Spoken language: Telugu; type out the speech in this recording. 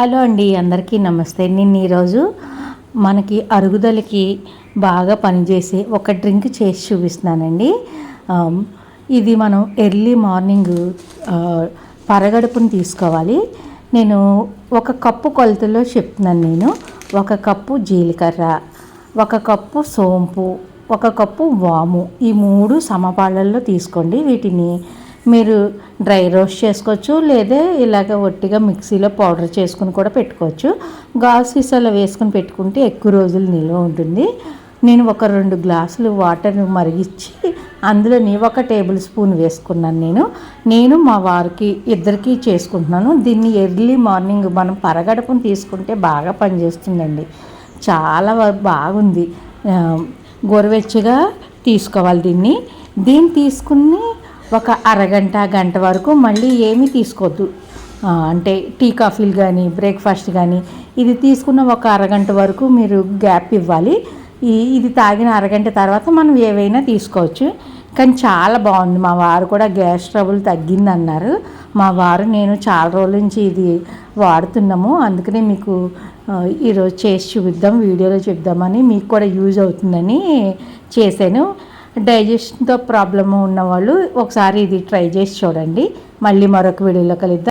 హలో అండి అందరికీ నమస్తే. నేను ఈరోజు మనకి అరుగుదలకి బాగా పనిచేసే ఒక డ్రింక్ చేసి చూపిస్తున్నానండి. ఇది మనం ఎర్లీ మార్నింగ్ పరగడుపుని తీసుకోవాలి. నేను ఒక కప్పు కొలతలో చెప్తున్నాను నేను. ఒక కప్పు జీలకర్ర ఒక కప్పు సోంపు ఒక కప్పు వాము. ఈ మూడు సమపాళ్ళల్లో తీసుకోండి. వీటిని మీరు డ్రై రోస్ట్ చేసుకోవచ్చు లేదా ఇలాగ ఒట్టిగా మిక్సీలో పౌడర్ చేసుకుని కూడా పెట్టుకోవచ్చు. గాజు సీసాలో వేసుకుని పెట్టుకుంటే ఎక్కువ రోజులు నిల్వ ఉంటుంది. నేను ఒక రెండు గ్లాసులు వాటర్ మరిగించి అందులోని ఒక టేబుల్ స్పూన్ వేసుకున్నాను నేను. నేను మా వారికి ఇద్దరికి చేసుకుంటున్నాను. దీన్ని ఎర్లీ మార్నింగ్ మనం పరగడుపుని తీసుకుంటే బాగా పనిచేస్తుందండి. చాలా బాగుంది. గోరువెచ్చగా తీసుకోవాలి దీన్ని. దీన్ని తీసుకుని ఒక అరగంట గంట వరకు మళ్ళీ ఏమీ తీసుకోవద్దు అంటే టీ కాఫీలు కానీ బ్రేక్ఫాస్ట్ కానీ ఇది తీసుకున్న ఒక అరగంట వరకు మీరు గ్యాప్ ఇవ్వాలి. ఈ ఇది తాగిన అరగంట తర్వాత మనం ఏవైనా తీసుకోవచ్చు. కానీ చాలా బాగుంది. మా వారు కూడా గ్యాస్ ట్రబుల్ తగ్గిందన్నారు. మా వారు నేను చాలా రోజుల నుంచి ఇది వాడుతున్నాము. అందుకనే మీకు ఈరోజు చేసి చూపిద్దాం వీడియోలో చెప్దామని మీకు కూడా యూజ్ అవుతుందని చేశాను. డైజెషన్తో ప్రాబ్లమ్ ఉన్నవాళ్ళు ఒకసారి ఇది ట్రై చేసి చూడండి. మళ్ళీ మరొక వీడియోలో కలుద్దాం.